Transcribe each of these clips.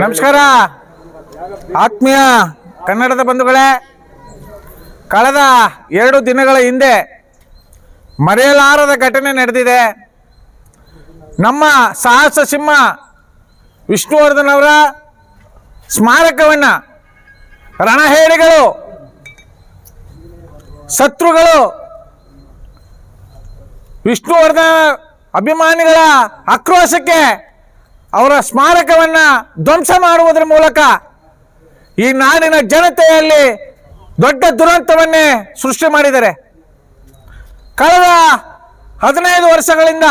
ನಮಸ್ಕಾರ. ಆತ್ಮೀಯ ಕನ್ನಡದ ಬಂಧುಗಳೇ, ಕಳೆದ ಎರಡು ದಿನಗಳ ಹಿಂದೆ ಮರೆಯಲಾರದ ಘಟನೆ ನಡೆದಿದೆ. ನಮ್ಮ ಸಾಹಸ ಸಿಂಹ ವಿಷ್ಣುವರ್ಧನ್ ಅವರ ಸ್ಮಾರಕವನ್ನು ರಣಹೇಡಿಗಳು, ಶತ್ರುಗಳು, ವಿಷ್ಣುವರ್ಧನ್ ಅಭಿಮಾನಿಗಳ ಆಕ್ರೋಶಕ್ಕೆ ಅವರ ಸ್ಮಾರಕವನ್ನು ಧ್ವಂಸ ಮಾಡುವುದರ ಮೂಲಕ ಈ ನಾಡಿನ ಜನತೆಯಲ್ಲಿ ದೊಡ್ಡ ದುರಂತವನ್ನೇ ಸೃಷ್ಟಿ ಮಾಡಿದ್ದಾರೆ. ಕಳೆದ ಹದಿನೈದು ವರ್ಷಗಳಿಂದ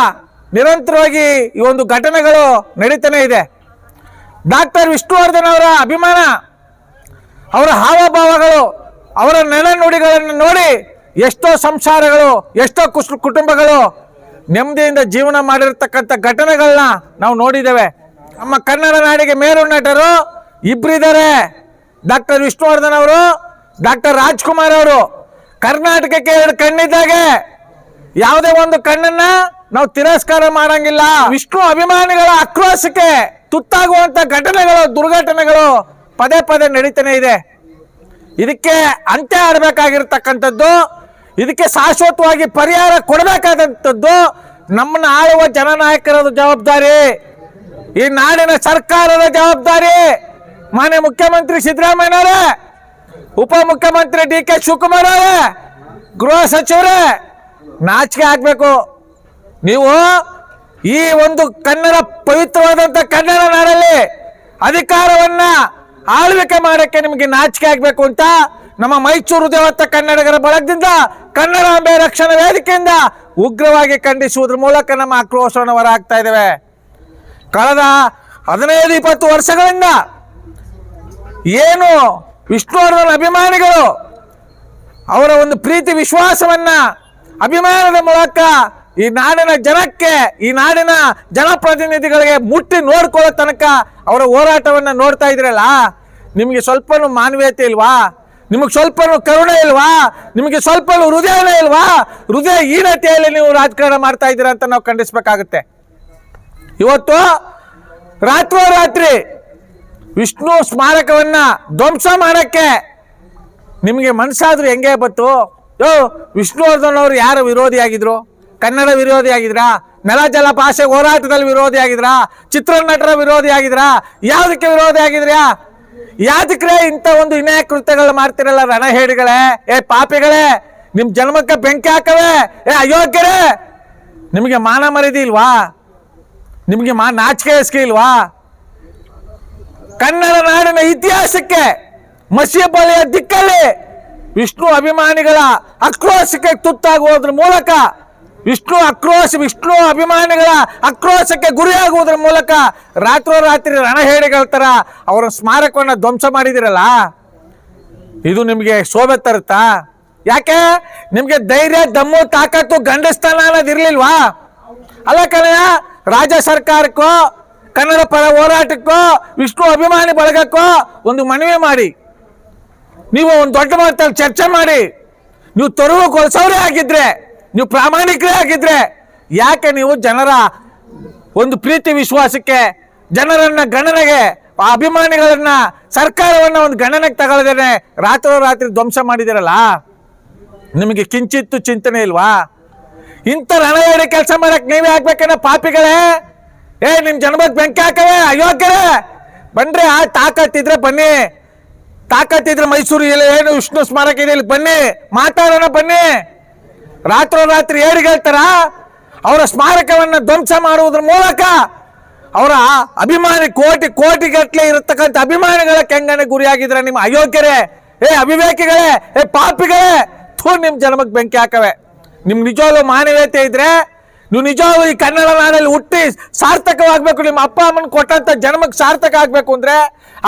ನಿರಂತರವಾಗಿ ಈ ಒಂದು ಘಟನೆಗಳು ನಡೀತಾನೆ ಇದೆ. ಡಾಕ್ಟರ್ ವಿಷ್ಣುವರ್ಧನ್ ಅವರ ಅಭಿಮಾನ, ಅವರ ಹಾವಭಾವಗಳು, ಅವರ ನೆಲನುಡಿಗಳನ್ನು ನೋಡಿ ಎಷ್ಟೋ ಸಂಸಾರಗಳು, ಎಷ್ಟೋ ಕುಟುಂಬಗಳು ನೆಮ್ಮದಿಯಿಂದ ಜೀವನ ಮಾಡಿರ್ತಕ್ಕಂಥ ಘಟನೆಗಳನ್ನ ನಾವು ನೋಡಿದ್ದೇವೆ. ನಮ್ಮ ಕನ್ನಡ ನಾಡಿಗೆ ಮೇರು ನಟರು ಇಬ್ಬರಿದ್ದಾರೆ ಡಾಕ್ಟರ್ ವಿಷ್ಣುವರ್ಧನ್ ಅವರು, ಡಾಕ್ಟರ್ ರಾಜ್ಕುಮಾರ್ ಅವರು. ಕರ್ನಾಟಕಕ್ಕೆ ಎರಡು ಕಣ್ಣಿದ್ದಾಗೆ. ಯಾವುದೇ ಒಂದು ಕಣ್ಣನ್ನ ನಾವು ತಿರಸ್ಕಾರ ಮಾಡಂಗಿಲ್ಲ. ವಿಷ್ಣು ಅಭಿಮಾನಿಗಳ ಆಕ್ರೋಶಕ್ಕೆ ತುತ್ತಾಗುವಂತ ಘಟನೆಗಳು, ದುರ್ಘಟನೆಗಳು ಪದೇ ಪದೇ ನಡೀತಾನೆ ಇದೆ. ಇದಕ್ಕೆ ಅಂತ್ಯ ಆಡಬೇಕಾಗಿರ್ತಕ್ಕಂಥದ್ದು ಇದಕ್ಕೆ ಶಾಶ್ವತವಾಗಿ ಪರಿಹಾರ ಕೊಡಬೇಕಾದಂಥದ್ದು ನಮ್ಮನ್ನ ಆಳುವ ಜನನಾಯಕರ ಜವಾಬ್ದಾರಿ. ಈ ನಾಡಿನ ಸರ್ಕಾರದ ಜವಾಬ್ದಾರಿ. ಮಾನ್ಯ ಮುಖ್ಯಮಂತ್ರಿ ಸಿದ್ದರಾಮಯ್ಯನವರೇ, ಉಪಮುಖ್ಯಮಂತ್ರಿ ಡಿ ಕೆ ಶಿವಕುಮಾರ್ ಅವರೇ, ಗೃಹ ಸಚಿವರೇ, ನಾಚಿಕೆ ಆಗ್ಬೇಕು. ನೀವು ಈ ಒಂದು ಕನ್ನಡ ಪವಿತ್ರವಾದಂಥ ಕನ್ನಡ ನಾಡಲ್ಲಿ ಅಧಿಕಾರವನ್ನ ಆಳ್ವಿಕೆ ಮಾಡಕ್ಕೆ ನಿಮಗೆ ನಾಚಿಕೆ ಆಗ್ಬೇಕು ಅಂತ ನಮ್ಮ ಮೈಸೂರು ದೇವತ್ತ ಕನ್ನಡಿಗರ ಬಳಗದಿಂದ ಕನ್ನಡಾಂಬೆ ರಕ್ಷಣಾ ವೇದಿಕೆಯಿಂದ ಉಗ್ರವಾಗಿ ಖಂಡಿಸುವುದ್ರ ಮೂಲಕ ನಮ್ಮ ಆಕ್ರೋಶವನ್ನು ಹೊರಹಾಕ್ತಾ ಇದ್ದೇವೆ. ಕಳೆದ ಹದಿನೈದು, ಇಪ್ಪತ್ತು ವರ್ಷಗಳಿಂದ ಏನು ವಿಷ್ಣುವರ್ಧನ ಅಭಿಮಾನಿಗಳು ಅವರ ಒಂದು ಪ್ರೀತಿ, ವಿಶ್ವಾಸವನ್ನ ಅಭಿಮಾನದ ಮೂಲಕ ಈ ನಾಡಿನ ಜನಕ್ಕೆ, ಈ ನಾಡಿನ ಜನಪ್ರತಿನಿಧಿಗಳಿಗೆ ಮುಟ್ಟಿ ನೋಡ್ಕೊಳ್ಳೋ ತನಕ ಅವರ ಹೋರಾಟವನ್ನ ನೋಡ್ತಾ ಇದ್ರಲ್ಲ, ನಿಮಗೆ ಸ್ವಲ್ಪನೂ ಮಾನವೀಯತೆ ಇಲ್ವಾ? ನಿಮಗೆ ಸ್ವಲ್ಪ ಕರುಣೆ ಇಲ್ವಾ? ನಿಮಗೆ ಸ್ವಲ್ಪ ಹೃದಯನೇ ಇಲ್ವಾ? ಹೃದಯ ಹೀನತೆಯಲ್ಲಿ ನೀವು ರಾಜಕಾರಣ ಮಾಡ್ತಾ ಇದ್ದೀರಾ ಅಂತ ನಾವು ಖಂಡಿಸಬೇಕಾಗುತ್ತೆ. ಇವತ್ತು ರಾತ್ರೋರಾತ್ರಿ ವಿಷ್ಣು ಸ್ಮಾರಕವನ್ನ ಧ್ವಂಸ ಮಾಡಕ್ಕೆ ನಿಮಗೆ ಮನಸ್ಸಾದ್ರೂ ಹೆಂಗೆ ಬತ್ತು ಯೋ ವಿಷ್ಣುವರ್ಧನ್ ಅವರು ಯಾರು ವಿರೋಧಿಯಾಗಿದ್ರು ಕನ್ನಡ ವಿರೋಧಿಯಾಗಿದ್ರಾ ನೆಲ ಜಲ ಭಾಷೆ ಹೋರಾಟದಲ್ಲಿ ವಿರೋಧಿ ವಿರೋಧಿಯಾಗಿದ್ರಾ ಚಿತ್ರನಟರ ವಿರೋಧಿಯಾಗಿದ್ರಾ ಯಾವುದಕ್ಕೆ ವಿರೋಧಿಯಾಗಿದ್ರ್ಯಾ ಯಾದಕ್ರೆ ಇಂಥ ಒಂದು ಇನ್ಯಾಯ ಕೃತ್ಯಗಳು ಮಾಡ್ತಿರಲ್ಲ ರಣಹೇಡಿಗಳೇ? ಏ ಪಾಪಿಗಳೇ, ನಿಮ್ ಜನ್ಮಕ್ಕೆ ಬೆಂಕಿ ಹಾಕವೆ? ಏ ಅಯೋಗ್ಯರೇ, ನಿಮಗೆ ಮಾನ ಮರ್ಯಾದೆ ಇಲ್ವಾ? ನಿಮಗೆ ಮಾ, ನಾಚಿಕೆ ಹೆಸಿಗೆ ಇಲ್ವಾ? ಕನ್ನಡ ನಾಡಿನ ಇತಿಹಾಸಕ್ಕೆ ಮಸಿಬಲೆಯ ದಿಕ್ಕಲ್ಲಿ ವಿಷ್ಣು ಅಭಿಮಾನಿಗಳ ಆಕ್ರೋಶಕ್ಕೆ ತುತ್ತಾಗುವುದ್ರ ಮೂಲಕ ವಿಷ್ಣು ಆಕ್ರೋಶ, ವಿಷ್ಣು ಅಭಿಮಾನಿಗಳ ಆಕ್ರೋಶಕ್ಕೆ ಗುರಿಯಾಗುವುದರ ಮೂಲಕ ರಾತ್ರೋರಾತ್ರಿ ರಣಹೇಡಿಗಳ ತರ ಅವರ ಸ್ಮಾರಕವನ್ನು ಧ್ವಂಸ ಮಾಡಿದಿರಲ್ಲ? ಇದು ನಿಮಗೆ ಶೋಭೆ ತರುತ್ತಾ? ಯಾಕೆ? ನಿಮಗೆ ಧೈರ್ಯ, ದಮ್ಮು, ತಾಕತ್ತು ಗಂಡಸ್ಥಾನ ಅನ್ನೋದು ಇರ್ಲಿಲ್ವಾ? ಅಲ್ಲ ಕಣಯ್ಯ, ರಾಜ್ಯ ಸರ್ಕಾರಕ್ಕೋ, ಕನ್ನಡ ಪರ ಹೋರಾಟಕ್ಕೋ, ವಿಷ್ಣು ಅಭಿಮಾನಿ ಬಳಗಕ್ಕೋ ಒಂದು ಮನವಿ ಮಾಡಿ. ನೀವು ಒಂದು ದೊಡ್ಡ ಮಟ್ಟದಲ್ಲಿ ಚರ್ಚೆ ಮಾಡಿ. ನೀವು ತೊರವು ಕೊಲ್ಸೋರೇ ಆಗಿದ್ರೆ ನೀವು ಪ್ರಾಮಾಣಿಕರೇ ಆಗಿದ್ರೆ ಯಾಕೆ ನೀವು ಜನರ ಒಂದು ಪ್ರೀತಿ ವಿಶ್ವಾಸಕ್ಕೆ, ಜನರನ್ನ ಗಣನೆಗೆ ಅಭಿಮಾನಿಗಳನ್ನ ಸರ್ಕಾರವನ್ನ ಒಂದು ಗಣನೆಗೆ ತಗೊಳ್ಳದೇನೆ ರಾತ್ರೋರಾತ್ರಿ ಧ್ವಂಸ ಮಾಡಿದಿರಲ್ಲ? ನಿಮಗೆ ಕಿಂಚಿತ್ತು ಚಿಂತನೆ ಇಲ್ವಾ? ಇಂಥ ರಣವೇಡಿ ಕೆಲಸ ಮಾಡಕ್ ನೀವೇ ಆಗ್ಬೇಕೇನ ಪಾಪಿಗಳೇ? ಏ, ನಿಮ್ ಜನ್ಮಕ್ ಬೆಂಕಿ ಹಾಕವೆ, ಅಯೋಗ್ಯರೇ? ಬನ್ರಿ ಆ ತಾಕತ್ತಿದ್ರೆ ಬನ್ನಿ. ತಾಕತ್ತಿದ್ರೆ ಮೈಸೂರು ಇಲ್ಲ ಏನು ವಿಷ್ಣು ಸ್ಮಾರಕ ಇದೆ, ಇಲ್ಲಿ ಬನ್ನಿ. ಮಾತಾಡೋಣ ಬನ್ನಿ. ರಾತ್ರೋರಾತ್ರಿ ಹೇಳ್ತಾರ? ಅವರ ಸ್ಮಾರಕವನ್ನ ಧ್ವಂಸ ಮಾಡುವುದರ ಮೂಲಕ ಅವರ ಅಭಿಮಾನಿ ಕೋಟಿ ಕೋಟಿ ಗಟ್ಟಲೆ ಇರತಕ್ಕಂಥ ಅಭಿಮಾನಿಗಳ ಕೆಂಗನೆ ಗುರಿಯಾಗಿದ್ರೆ ನಿಮ್ಮ ಅಯೋಗ್ಯರೇ, ಏ ಅವಿವೇಕಿಗಳೇ, ಏ ಪಾಪಿಗಳೇ, ಥೂ ನಿಮ್ಮ ಜನ್ಮಕ್ಕೆ ಬೆಂಕಿ ಹಾಕವೆ. ನಿಮ್ಮ ನಿಜವಾಗ್ಲೂ ಮಾನವೀಯತೆ ಇದ್ರೆ ನೀವು ನಿಜವಾಗ್ಲೂ ಈ ಕನ್ನಡ ನಾಡಲ್ಲಿ ಹುಟ್ಟಿ ಸಾರ್ಥಕವಾಗಬೇಕು, ನಿಮ್ಮ ಅಪ್ಪ ಅಮ್ಮನ ಕೊಟ್ಟಂತ ಜನ್ಮಕ್ಕೆ ಸಾರ್ಥಕ ಆಗಬೇಕು ಅಂದ್ರೆ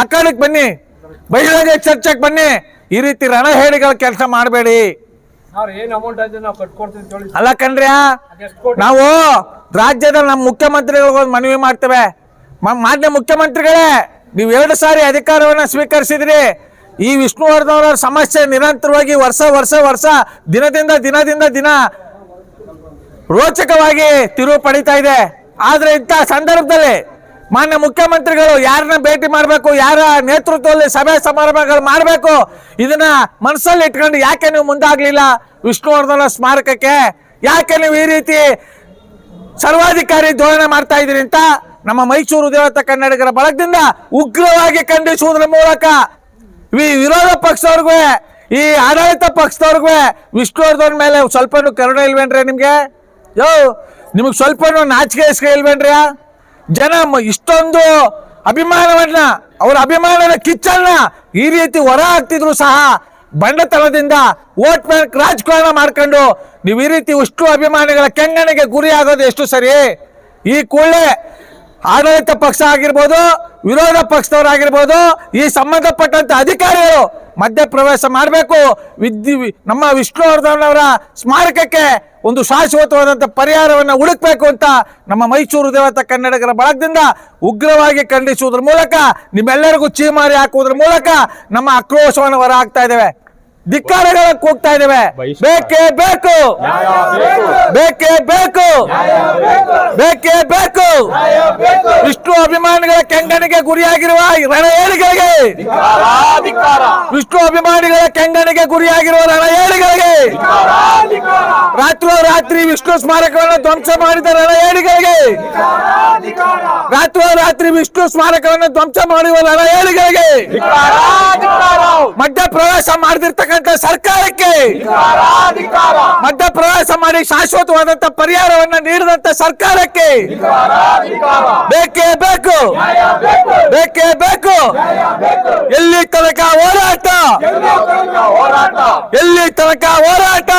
ಅಕಾಲಕ್ಕೆ ಬನ್ನಿ, ಬಹಿರಂಗ ಚರ್ಚೆಗೆ ಬನ್ನಿ, ಈ ರೀತಿ ರಣಹೇಡಿಗಳ ಕೆಲಸ ಮಾಡಬೇಡಿ. ಅಲ್ಲ ಕಣ್ರ ನಾವು ರಾಜ್ಯದ ನಮ್ಮ ಮುಖ್ಯಮಂತ್ರಿಗಳಿಗೆ ಒಂದು ಮನವಿ ಮಾಡ್ತೇವೆ. ಮಾನ್ಯ ಮುಖ್ಯಮಂತ್ರಿಗಳೇ ನೀವು ಎರಡು ಸಾರಿ ಅಧಿಕಾರವನ್ನ ಸ್ವೀಕರಿಸಿದ್ರಿ. ಈ ವಿಷ್ಣುವರ್ಧನ್ ಅವರ ಸಮಸ್ಯೆ ನಿರಂತರವಾಗಿ ವರ್ಷ ವರ್ಷ ವರ್ಷ ದಿನದಿಂದ ದಿನದಿಂದ ದಿನ ರೋಚಕವಾಗಿ ತಿರುವು ಪಡಿತಾ ಇದೆ. ಆದ್ರೆ ಇಂಥ ಸಂದರ್ಭದಲ್ಲಿ ಮಾನ್ಯ ಮುಖ್ಯಮಂತ್ರಿಗಳು ಯಾರನ್ನ ಭೇಟಿ ಮಾಡಬೇಕು, ಯಾರ ನೇತೃತ್ವದಲ್ಲಿ ಸಭೆ ಸಮಾರಂಭಗಳು ಮಾಡಬೇಕು, ಇದನ್ನ ಮನಸ್ಸಲ್ಲಿ ಇಟ್ಕೊಂಡು ಯಾಕೆ ನೀವು ಮುಂದಾಗ್ಲಿಲ್ಲ ವಿಷ್ಣುವರ್ಧನ ಸ್ಮಾರಕಕ್ಕೆ? ಯಾಕೆ ನೀವು ಈ ರೀತಿ ಸರ್ವಾಧಿಕಾರಿ ಧೋರಣೆ ಮಾಡ್ತಾ ಇದ್ದೀರಿ ಅಂತ ನಮ್ಮ ಮೈಸೂರು ದೇವತ ಕನ್ನಡಿಗರ ಬಳಗದಿಂದ ಉಗ್ರವಾಗಿ ಖಂಡಿಸುವುದರ ಮೂಲಕ ಈ ವಿರೋಧ ಪಕ್ಷದವ್ರಿಗೂ, ಈ ಆಡಳಿತ ಪಕ್ಷದವ್ರಿಗೂ ವಿಷ್ಣುವರ್ಧನ್ ಮೇಲೆ ಸ್ವಲ್ಪನೂ ಕರುಣೆ ಇಲ್ವೇನ್ರಿ ನಿಮಗೆ? ಯೋ, ನಿಮಗೆ ಸ್ವಲ್ಪನೂ ನಾಚಿಕೆ ಇಸ್ಕೆ ಇಲ್ವೇನ್ರಿ ಜನ ಇಷ್ಟೊಂದು ಅಭಿಮಾನವನ್ನ, ಅವರ ಅಭಿಮಾನದ ಕಿಚ್ಚನ್ನ ಈ ರೀತಿ ಹೊರ ಹಾಕ್ತಿದ್ರು ಸಹ ಬಂಡತನದಿಂದ ವೋಟ್ ಬ್ಯಾಂಕ್ ರಾಜಕಾರಣ ಮಾಡ್ಕೊಂಡು ನೀವು ಈ ರೀತಿ ಉಷ್ಟು ಅಭಿಮಾನಿಗಳ ಕೆಂಗಣಿಗೆ ಗುರಿ ಆಗೋದು ಎಷ್ಟು ಸರಿ? ಈ ಕೂಡಲೇ ಆಡಳಿತ ಪಕ್ಷ ಆಗಿರ್ಬೋದು, ವಿರೋಧ ಪಕ್ಷದವರಾಗಿರ್ಬೋದು, ಈ ಸಂಬಂಧಪಟ್ಟಂತ ಅಧಿಕಾರಿಗಳು ಮಧ್ಯಪ್ರವೇಶ ಮಾಡಬೇಕು. ವಿದ್ಯು ನಮ್ಮ ವಿಷ್ಣುವರ್ಧನವರ ಸ್ಮಾರಕಕ್ಕೆ ಒಂದು ಶಾಶ್ವತವಾದಂಥ ಪರಿಹಾರವನ್ನು ಹುಡುಕಬೇಕು ಅಂತ ನಮ್ಮ ಮೈಸೂರು ದೇವತಾ ಕನ್ನಡಿಗರ ಬಳಗದಿಂದ ಉಗ್ರವಾಗಿ ಖಂಡಿಸುವುದರ ಮೂಲಕ, ನಿಮ್ಮೆಲ್ಲರಿಗೂ ಚೀಮಾರಿ ಹಾಕುವುದರ ಮೂಲಕ ನಮ್ಮ ಆಕ್ರೋಶವನ್ನು ಹೊರ ಹಾಕ್ತಾ ಇದ್ದೇವೆ. ಧಿಕ್ಕಾರಗಳ ಕೂಗ್ತಾ ಇದ್ದೇವೆ ಬೇಕೇ ಬೇಕು. ಬೇಕೇ. ಬೇಕು ಬೇಕೇ. ಬೇಕು. ವಿಷ್ಣು ಅಭಿಮಾನಿಗಳ ಕೆಂಗಣಿಗೆ ಗುರಿಯಾಗಿರುವ ರಣ ಏಳಿಗಳಿಗೆ ವಿಷ್ಣು ಅಭಿಮಾನಿಗಳ ಕೆಂಗಣಿಗೆ ಗುರಿಯಾಗಿರುವ ರಣ ಏಳಿಗಳಿಗೆ ರಾತ್ರೋ ರಾತ್ರಿ ವಿಷ್ಣು ಸ್ಮಾರಕವನ್ನು ಧ್ವಂಸ ಮಾಡಿದ ರಣಹೇಳಿಗಳಿಗೆ ರಾತ್ರೋ ರಾತ್ರಿ ವಿಷ್ಣು ಸ್ಮಾರಕವನ್ನು ಧ್ವಂಸ ಮಾಡುವ ರಣಹೇಳಿಗಳಿಗೆ ಮಧ್ಯ ಪ್ರವೇಶ ಮಾಡದಿರ್ತಕ್ಕಂಥ ಸರ್ಕಾರಕ್ಕೆ ಮಧ್ಯಪ್ರವೇಶ ಮಾಡಿ ಶಾಶ್ವತವಾದಂತ ಪರಿಹಾರವನ್ನ ನೀಡಿದಂತ ಸರ್ಕಾರಕ್ಕೆ ಬೇಕೇ ಬೇಕು ಬೇಕೇ. ಬೇಕು ಎಲ್ಲಿ ತನಕ ಹೋರಾಟ? ಎಲ್ಲಿ ತನಕ ಹೋರಾಟ.